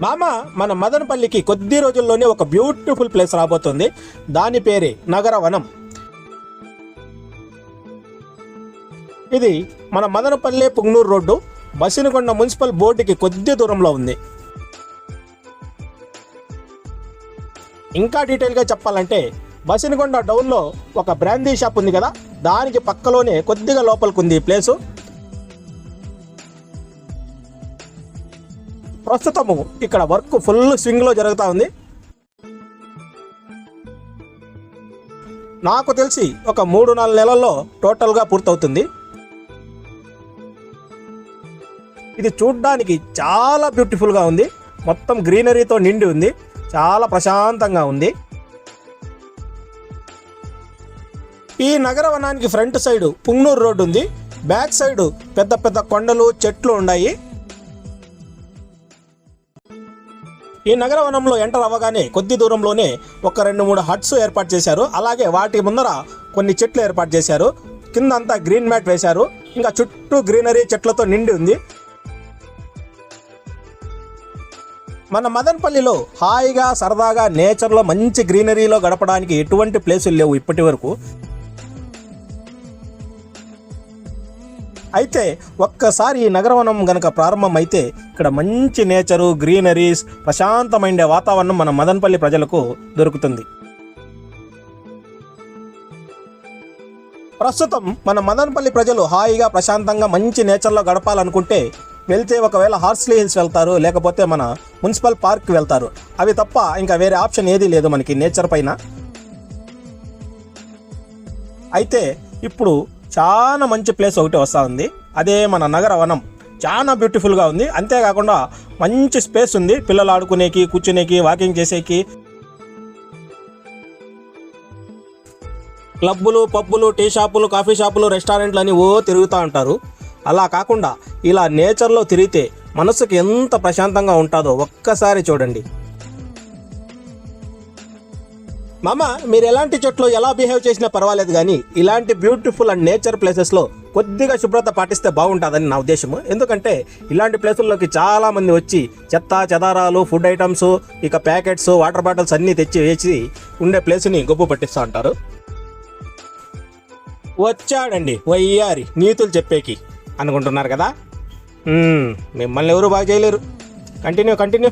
మామ మన మదనపల్లికి కొద్ది రోజుల్లోనే ఒక బ్యూటిఫుల్ ప్లేస్ రాబోతుంది. దాని పేరే నగరవనం. ఇది మన మదనపల్లి పుంగనూరు రోడ్డు. బసినకొండ మున్సిపల్ బోర్డుకి కొద్ది దూరంలో ఉంది. ఇంకా డీటెయిల్గా చెప్పాలంటే బసినకొండ డౌన్లో ఒక బ్రాందీ షాప్ ఉంది కదా? దానికి పక్కలోనే కొద్దిగా లోపలికి ఉంది ఈ ప్లేసు. ప్రస్తుతము ఇక్కడ వర్క్ ఫుల్ స్వింగ్లో జరుగుతూ ఉంది. నాకు తెలిసి ఒక మూడు నాలుగు నెలల్లో టోటల్గా పూర్తవుతుంది. ఇది చూడ్డానికి చాలా బ్యూటిఫుల్గా ఉంది. మొత్తం గ్రీనరీతో నిండి ఉంది. చాలా ప్రశాంతంగా ఉంది. ఈ నగరవనానికి ఫ్రంట్ సైడ్ పుంగనూరు రోడ్డు ఉంది. బ్యాక్ సైడ్ పెద్ద పెద్ద కొండలు చెట్లు ఉన్నాయి. ఈ నగరవనంలో ఎంటర్ అవ్వగానే కొద్ది దూరంలోనే ఒక రెండు మూడు హట్స్ ఏర్పాటు చేశారు. అలాగే వాటి ముందర కొన్ని చెట్లు ఏర్పాటు చేశారు. కింద అంతా గ్రీన్ మ్యాట్ వేశారు. ఇంకా చుట్టూ గ్రీనరీ చెట్లతో నిండి ఉంది. మన మదన్పల్లిలో హాయిగా సరదాగా నేచర్లో మంచి గ్రీనరీలో గడపడానికి ఎటువంటి ప్లేసులు లేవు ఇప్పటి వరకు. అయితే ఒక్కసారి ఈ నగరవనం గనక ప్రారంభమైతే ఇక్కడ మంచి నేచరు గ్రీనరీస్ ప్రశాంతమైన వాతావరణం మన మదనపల్లి ప్రజలకు దొరుకుతుంది. ప్రస్తుతం మన మదనపల్లి ప్రజలు హాయిగా ప్రశాంతంగా మంచి నేచర్లో గడపాలనుకుంటే వెళ్తే ఒకవేళ హార్స్లీ హిల్స్ వెళ్తారు లేకపోతే మన మున్సిపల్ పార్క్ వెళ్తారు. అవి తప్ప ఇంకా వేరే ఆప్షన్ ఏదీ లేదు మనకి నేచర్ పైన. అయితే ఇప్పుడు చాలా మంచి ప్లేస్ ఒకటి వస్తూ ఉంది అదే మన నగర వనం. చాలా బ్యూటిఫుల్గా ఉంది. అంతేకాకుండా మంచి స్పేస్ ఉంది. పిల్లలు ఆడుకునేకి కూర్చునేకి వాకింగ్ చేసేకి. క్లబ్బులు పబ్బులు టీ షాపులు కాఫీ షాపులు రెస్టారెంట్లు అని ఓ తిరుగుతూ ఉంటారు. అలా కాకుండా ఇలా నేచర్లో తిరిగితే మనసుకి ఎంత ప్రశాంతంగా ఉంటుందో ఒక్కసారి చూడండి. మామ మీరు ఎలాంటి చెట్లు ఎలా బిహేవ్ చేసినా పర్వాలేదు కానీ ఇలాంటి బ్యూటిఫుల్ అండ్ నేచర్ ప్లేసెస్లో కొద్దిగా శుభ్రత పాటిస్తే బాగుంటుందని నా ఉద్దేశము. ఎందుకంటే ఇలాంటి ప్లేసుల్లోకి చాలామంది వచ్చి చెత్త చెదారాలు ఫుడ్ ఐటమ్స్ ఇక ప్యాకెట్స్ వాటర్ బాటిల్స్ అన్నీ తెచ్చి వేసి ఉండే ప్లేస్ని గొప్ప పట్టిస్తూ ఉంటారు వచ్చాడండి వయ్యారి నీతులు చెప్పేకి అనుకుంటున్నారు కదా? మిమ్మల్ని ఎవరు బాగా చేయలేరు. Continue continue